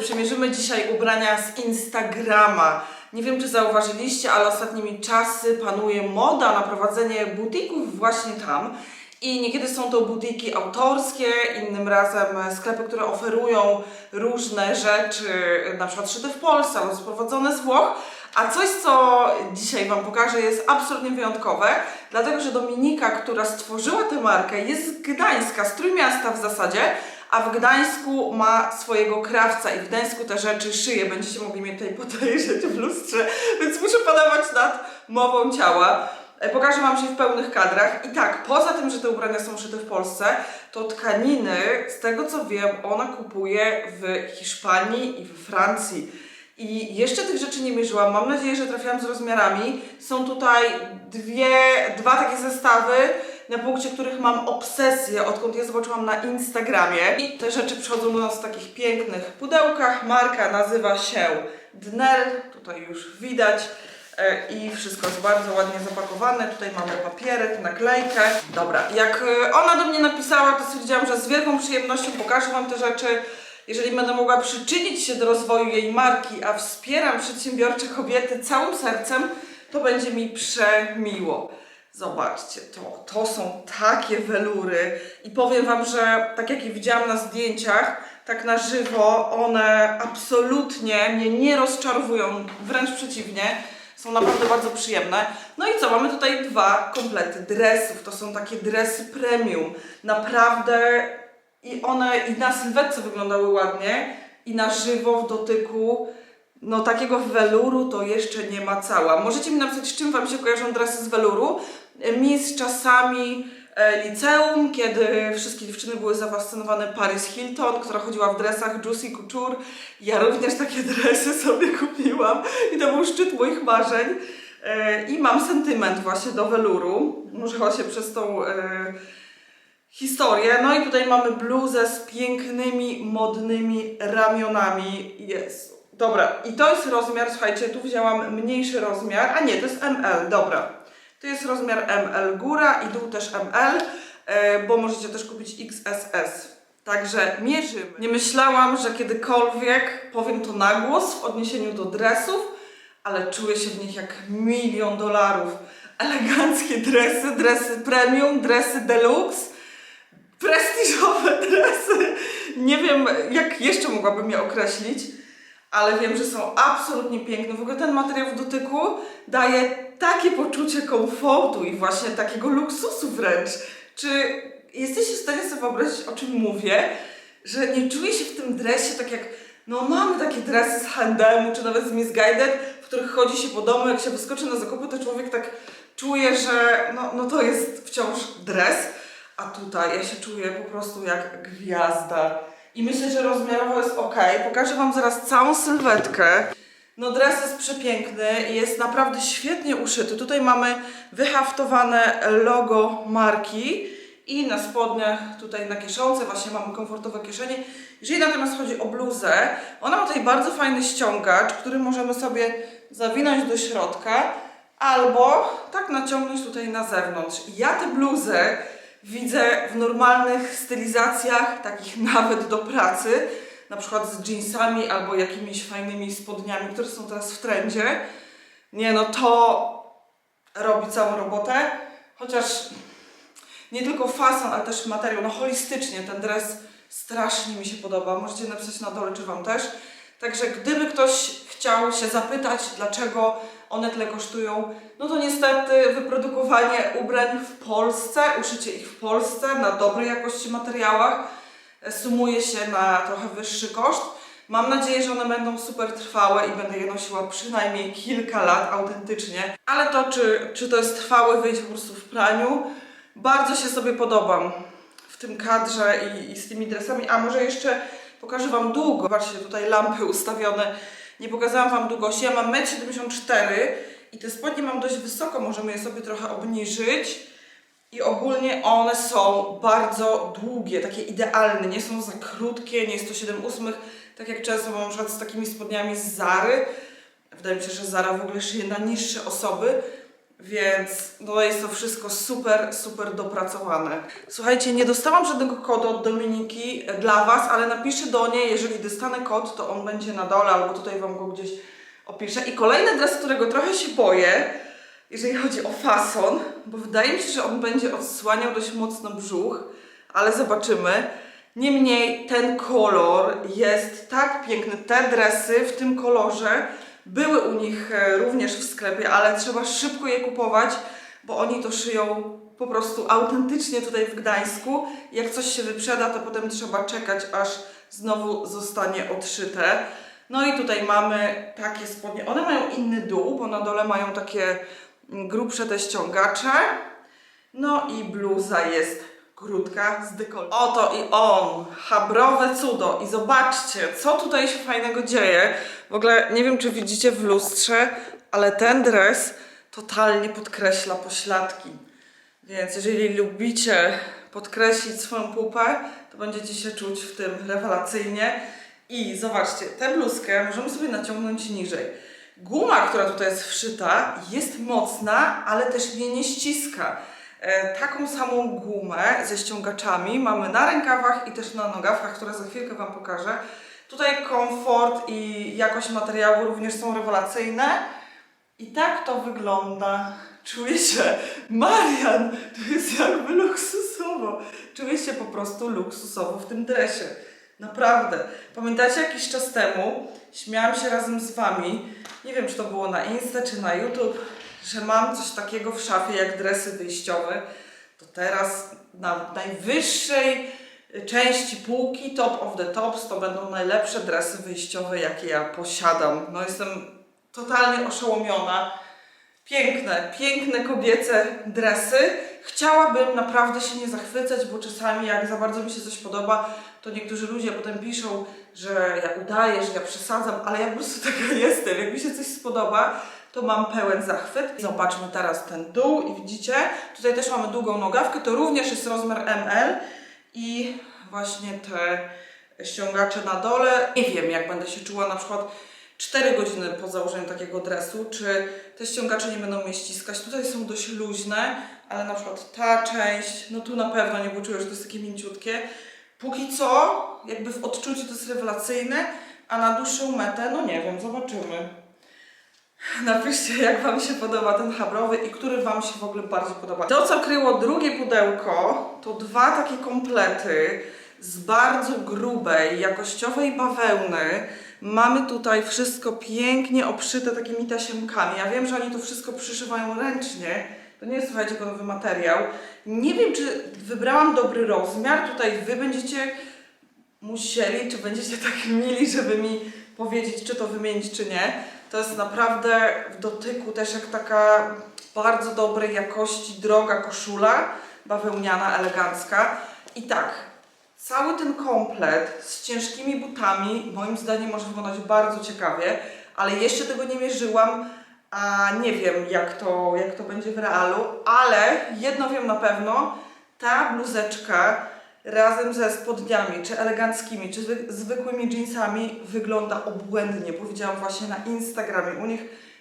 przymierzymy dzisiaj ubrania z Instagrama. Nie wiem, czy zauważyliście, ale ostatnimi czasy panuje moda na prowadzenie butików właśnie tam. I niekiedy są to butiki autorskie, innym razem sklepy, które oferują różne rzeczy, na przykład szyte w Polsce albo sprowadzone z Włoch. A coś, co dzisiaj Wam pokażę, jest absolutnie wyjątkowe, dlatego że Dominika, która stworzyła tę markę, jest z Gdańska, z Trójmiasta w zasadzie, a w Gdańsku ma swojego krawca i w Gdańsku te rzeczy szyje. Będziecie mogli mnie tutaj podejrzeć w lustrze, więc muszę panować nad mową ciała. E, Pokażę Wam się w pełnych kadrach. I tak, poza tym, że te ubrania są szyte w Polsce, to tkaniny, z tego co wiem, ona kupuje w Hiszpanii i w Francji. I jeszcze tych rzeczy nie mierzyłam. Mam nadzieję, że trafiłam z rozmiarami. Są tutaj dwie, dwa takie zestawy, na punkcie których mam obsesję, odkąd je zobaczyłam na Instagramie. I te rzeczy przychodzą do nas w takich pięknych pudełkach. Marka nazywa się Dnel, tutaj już widać. E, I wszystko jest bardzo ładnie zapakowane. Tutaj mamy papierek, naklejkę. Dobra, jak e, ona do mnie napisała, to stwierdziłam, że z wielką przyjemnością pokażę Wam te rzeczy. Jeżeli będę mogła przyczynić się do rozwoju jej marki, a wspieram przedsiębiorcze kobiety całym sercem, to będzie mi przemiło. Zobaczcie, to, to są takie welury i powiem Wam, że tak jak je widziałam na zdjęciach, tak na żywo one absolutnie mnie nie rozczarowują, wręcz przeciwnie. Są naprawdę bardzo przyjemne. No i co? Mamy tutaj dwa komplety dresów. To są takie dresy premium. Naprawdę i one i na sylwetce wyglądały ładnie i na żywo w dotyku no takiego weluru to jeszcze nie ma cała. Możecie mi napisać, z czym Wam się kojarzą dresy z weluru. Mi z czasami e, liceum, kiedy wszystkie dziewczyny były zafascynowane Paris Hilton, która chodziła w dresach Juicy Couture. Ja również takie dresy sobie kupiłam i to był szczyt moich marzeń. E, I mam sentyment właśnie do weluru. Może właśnie przez tą e, historię. No i tutaj mamy bluzę z pięknymi, modnymi ramionami. Jest. Dobra, i to jest rozmiar, słuchajcie, tu wzięłam mniejszy rozmiar, a nie, to jest ML, dobra. To jest rozmiar ML góra i dół też ML, e, bo możecie też kupić XSS. Także mierzymy. Nie myślałam, że kiedykolwiek powiem to na głos w odniesieniu do dresów, ale czuję się w nich jak milion dolarów. Eleganckie dresy, dresy premium, dresy deluxe prestiżowe dresy. Nie wiem, jak jeszcze mogłabym je określić, ale wiem, że są absolutnie piękne. W ogóle ten materiał w dotyku daje takie poczucie komfortu i właśnie takiego luksusu wręcz. Czy jesteście w stanie sobie wyobrazić, o czym mówię? Że nie czuję się w tym dresie tak jak, no mamy takie dresy z H&M czy nawet z Miss Guided, w których chodzi się po domu, jak się wyskoczy na zakupy, to człowiek tak czuje, że no, no to jest wciąż dres. A tutaj ja się czuję po prostu jak gwiazda. I myślę, że rozmiarowo jest ok. Pokażę Wam zaraz całą sylwetkę. No dres jest przepiękny jest naprawdę świetnie uszyty. Tutaj mamy wyhaftowane logo marki i na spodniach, tutaj na kieszonce właśnie mamy komfortowe kieszenie. Jeżeli natomiast chodzi o bluzę, ona ma tutaj bardzo fajny ściągacz, który możemy sobie zawinąć do środka albo tak naciągnąć tutaj na zewnątrz. Ja tę bluzę widzę w normalnych stylizacjach, takich nawet do pracy, na przykład z jeansami albo jakimiś fajnymi spodniami, które są teraz w trendzie. Nie no, to robi całą robotę, chociaż nie tylko fason, ale też materiał, no holistycznie ten dres strasznie mi się podoba. Możecie napisać na dole, czy Wam też. Także gdyby ktoś chciał się zapytać, dlaczego one tyle kosztują, no to niestety wyprodukowanie ubrań w Polsce, uszycie ich w Polsce na dobrej jakości materiałach e, sumuje się na trochę wyższy koszt. Mam nadzieję, że one będą super trwałe i będę je nosiła przynajmniej kilka lat autentycznie. Ale to, czy, czy to jest trwałe, wyjdzie po prostu w praniu. Bardzo się sobie podobam w tym kadrze i, i z tymi dresami. A może jeszcze pokażę Wam długo. Zobaczcie, tutaj lampy ustawione. Nie pokazałam Wam długości. Ja mam 1,74 m i te spodnie mam dość wysoko. Możemy je sobie trochę obniżyć. I ogólnie one są bardzo długie, takie idealne. Nie są za krótkie, nie jest to 7 ósmych, tak jak często mam na przykład z takimi spodniami z Zary. Wydaje mi się, że Zara w ogóle szyje na niższe osoby. Więc no jest to wszystko super, super dopracowane. Słuchajcie, nie dostałam żadnego kodu od Dominiki e, dla Was, ale napiszę do niej, jeżeli dostanę kod, to on będzie na dole albo tutaj Wam go gdzieś opiszę. I kolejny dres, którego trochę się boję, jeżeli chodzi o fason, bo wydaje mi się, że on będzie odsłaniał dość mocno brzuch, ale zobaczymy. Niemniej ten kolor jest tak piękny. Te dresy w tym kolorze były u nich e, również w sklepie, ale trzeba szybko je kupować, bo oni to szyją po prostu autentycznie tutaj w Gdańsku. Jak coś się wyprzeda, to potem trzeba czekać, aż znowu zostanie odszyte. No i tutaj mamy takie spodnie. One mają inny dół, bo na dole mają takie mm, grubsze te ściągacze. No i bluza jest krótka z dekoltem. Oto i on, habrowe cudo. I zobaczcie, co tutaj się fajnego dzieje. W ogóle nie wiem, czy widzicie w lustrze, ale ten dres totalnie podkreśla pośladki. Więc jeżeli lubicie podkreślić swoją pupę, to będziecie się czuć w tym rewelacyjnie. I zobaczcie, tę bluzkę możemy sobie naciągnąć niżej. Guma, która tutaj jest wszyta, jest mocna, ale też mnie nie ściska. E, taką samą gumę ze ściągaczami mamy na rękawach i też na nogawkach, które za chwilkę Wam pokażę. Tutaj komfort i jakość materiału również są rewelacyjne. I tak to wygląda. Czuję się, Marian, to jest jakby luksusowo. Czuję się po prostu luksusowo w tym dresie. Naprawdę. Pamiętacie jakiś czas temu, śmiałam się razem z Wami, nie wiem czy to było na Insta czy na YouTube, że mam coś takiego w szafie jak dresy wyjściowe. To teraz na najwyższej części półki, top of the tops, to będą najlepsze dresy wyjściowe, jakie ja posiadam. No jestem totalnie oszołomiona. Piękne, piękne kobiece dresy. Chciałabym naprawdę się nie zachwycać, bo czasami jak za bardzo mi się coś podoba, to niektórzy ludzie potem piszą, że ja udaję, że ja przesadzam, ale ja po prostu taka jestem. Jak mi się coś spodoba, to mam pełen zachwyt. Zobaczmy teraz ten dół i widzicie, tutaj też mamy długą nogawkę, to również jest rozmiar ML i właśnie te ściągacze na dole. Nie wiem, jak będę się czuła na przykład 4 godziny po założeniu takiego dresu, czy te ściągacze nie będą mnie ściskać. Tutaj są dość luźne, ale na przykład ta część, no tu na pewno nie poczuję, że to jest takie mięciutkie. Póki co, jakby w odczuciu to jest rewelacyjne, a na dłuższą metę, no nie wiem, zobaczymy. Napiszcie, jak Wam się podoba ten habrowy i który Wam się w ogóle bardziej podoba. To, co kryło drugie pudełko, to dwa takie komplety z bardzo grubej, jakościowej bawełny. Mamy tutaj wszystko pięknie obszyte takimi tasiemkami. Ja wiem, że oni to wszystko przyszywają ręcznie. To nie jest, słuchajcie, gotowy materiał. Nie wiem, czy wybrałam dobry rozmiar. Tutaj Wy będziecie musieli, czy będziecie tak mili, żeby mi powiedzieć, czy to wymienić, czy nie. To jest naprawdę w dotyku też jak taka bardzo dobrej jakości, droga koszula, bawełniana, elegancka. I tak, cały ten komplet z ciężkimi butami, moim zdaniem może wyglądać bardzo ciekawie, ale jeszcze tego nie mierzyłam, a nie wiem jak to, jak to będzie w realu, ale jedno wiem na pewno, ta bluzeczka razem ze spodniami, czy eleganckimi, czy zwy- zwykłymi jeansami wygląda obłędnie. Powiedziałam właśnie na Instagramie u nich.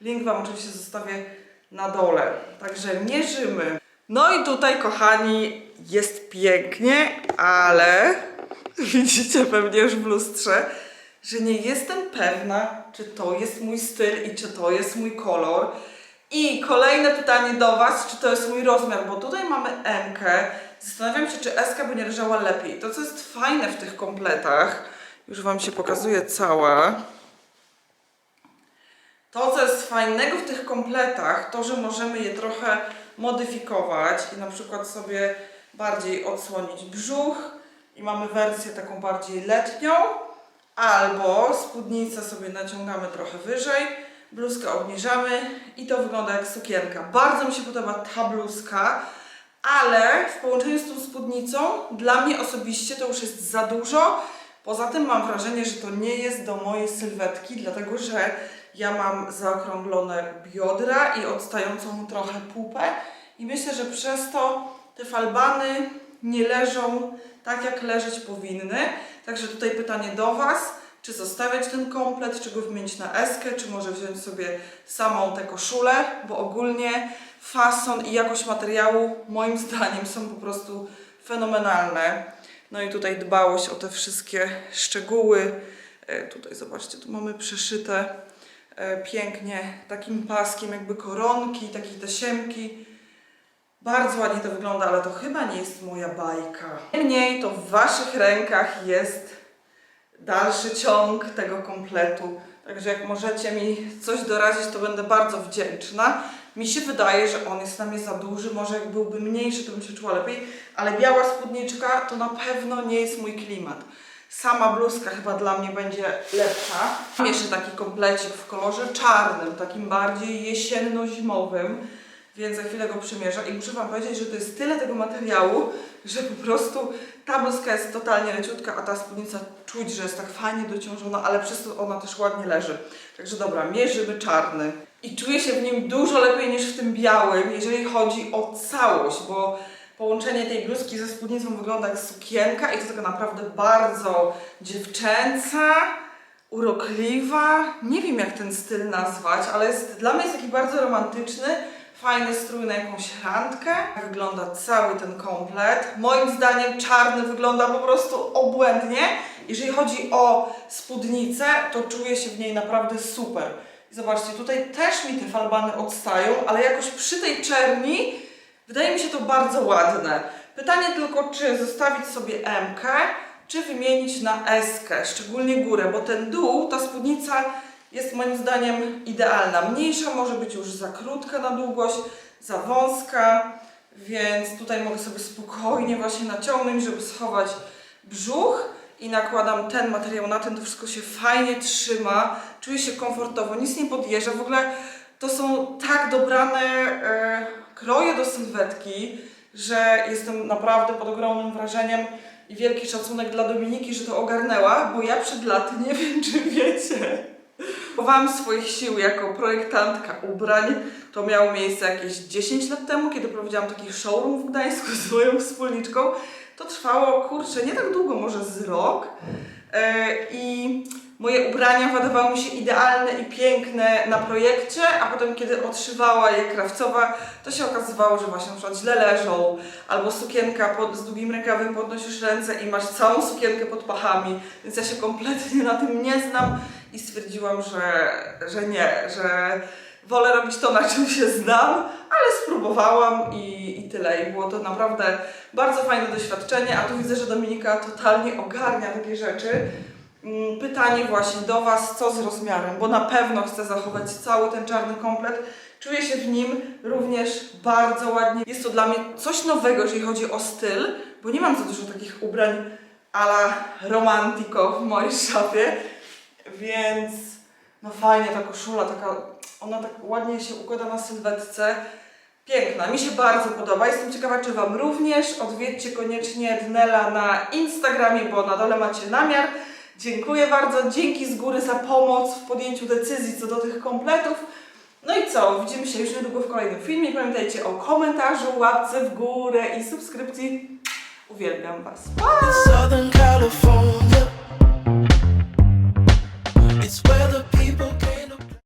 Link Wam oczywiście zostawię na dole. Także mierzymy. No i tutaj, kochani, jest pięknie, ale widzicie pewnie już w lustrze, że nie jestem pewna, czy to jest mój styl i czy to jest mój kolor. I kolejne pytanie do Was, czy to jest mój rozmiar, bo tutaj mamy M. Zastanawiam się, czy S by nie leżała lepiej. To, co jest fajne w tych kompletach, już Wam się pokazuje cała. To, co jest fajnego w tych kompletach, to, że możemy je trochę modyfikować i na przykład sobie bardziej odsłonić brzuch i mamy wersję taką bardziej letnią, albo spódnicę sobie naciągamy trochę wyżej, bluzkę obniżamy i to wygląda jak sukienka. Bardzo mi się podoba ta bluzka, ale w połączeniu z tą spódnicą dla mnie osobiście to już jest za dużo. Poza tym mam wrażenie, że to nie jest do mojej sylwetki, dlatego że ja mam zaokrąglone biodra i odstającą trochę pupę i myślę, że przez to te falbany nie leżą tak, jak leżeć powinny. Także tutaj pytanie do Was. Czy zostawiać ten komplet, czy go wymienić na eskę, czy może wziąć sobie samą tę koszulę, bo ogólnie fason i jakość materiału moim zdaniem są po prostu fenomenalne. No i tutaj dbałość o te wszystkie szczegóły. E, Tutaj zobaczcie, tu mamy przeszyte e, pięknie takim paskiem jakby koronki, takie tasiemki. Bardzo ładnie to wygląda, ale to chyba nie jest moja bajka. Niemniej to w Waszych rękach jest dalszy ciąg tego kompletu. Także jak możecie mi coś doradzić, to będę bardzo wdzięczna. Mi się wydaje, że on jest na mnie za duży, może jak byłby mniejszy, to bym się czuła lepiej, ale biała spódniczka to na pewno nie jest mój klimat. Sama bluzka chyba dla mnie będzie lepsza. Mam jeszcze taki komplecik w kolorze czarnym, takim bardziej jesienno-zimowym, więc za chwilę go przymierzę i muszę Wam powiedzieć, że to jest tyle tego materiału, że po prostu ta bluzka jest totalnie leciutka, a ta spódnica czuć, że jest tak fajnie dociążona, ale przez to ona też ładnie leży. Także dobra, mierzymy czarny. I czuję się w nim dużo lepiej niż w tym białym, jeżeli chodzi o całość, bo połączenie tej bluzki ze spódnicą wygląda jak sukienka i to taka naprawdę bardzo dziewczęca, urokliwa. Nie wiem jak ten styl nazwać, ale jest, dla mnie jest taki bardzo romantyczny, fajny strój na jakąś randkę. Jak Wygląda cały ten komplet. Moim zdaniem czarny wygląda po prostu obłędnie. Jeżeli chodzi o spódnicę, to czuję się w niej naprawdę super. Zobaczcie, tutaj też mi te falbany odstają, ale jakoś przy tej czerni wydaje mi się to bardzo ładne. Pytanie tylko, czy zostawić sobie M, czy wymienić na S, szczególnie górę, bo ten dół, ta spódnica jest moim zdaniem idealna. Mniejsza może być już za krótka na długość, za wąska, więc tutaj mogę sobie spokojnie właśnie naciągnąć, żeby schować brzuch i nakładam ten materiał na ten, to wszystko się fajnie trzyma, czuję się komfortowo, nic nie podjeżdża, w ogóle to są tak dobrane e, kroje do sylwetki, że jestem naprawdę pod ogromnym wrażeniem i wielki szacunek dla Dominiki, że to ogarnęła, bo ja przed laty nie wiem, czy wiecie. Próbowałam swoich sił jako projektantka ubrań. To miało miejsce jakieś 10 lat temu, kiedy prowadziłam taki showroom w Gdańsku z moją wspólniczką. To trwało, kurczę, nie tak długo, może z rok. E, I moje ubrania wydawały mi się idealne i piękne na projekcie, a potem kiedy odszywała je krawcowa, to się okazywało, że właśnie na przykład źle leżą, albo sukienka pod, z długim rękawem podnosisz ręce i masz całą sukienkę pod pachami, więc ja się kompletnie na tym nie znam i stwierdziłam, że, że nie, że wolę robić to, na czym się znam, ale spróbowałam i, i tyle. I było to naprawdę bardzo fajne doświadczenie, a tu widzę, że Dominika totalnie ogarnia takie rzeczy. Mm, Pytanie właśnie do Was, co z rozmiarem, bo na pewno chcę zachować cały ten czarny komplet. Czuję się w nim również bardzo ładnie. Jest to dla mnie coś nowego, jeżeli chodzi o styl, bo nie mam za dużo takich ubrań a la romantico w mojej szafie, więc no fajnie ta koszula, taka, ona tak ładnie się układa na sylwetce. Piękna, mi się bardzo podoba. Jestem ciekawa, czy Wam również. Odwiedźcie koniecznie Dnela na Instagramie, bo na dole macie namiar. Dziękuję bardzo, dzięki z góry za pomoc w podjęciu decyzji co do tych kompletów. No i co, widzimy się już niedługo w kolejnym filmie. Pamiętajcie o komentarzu, łapce w górę i subskrypcji. Uwielbiam Was. Pa!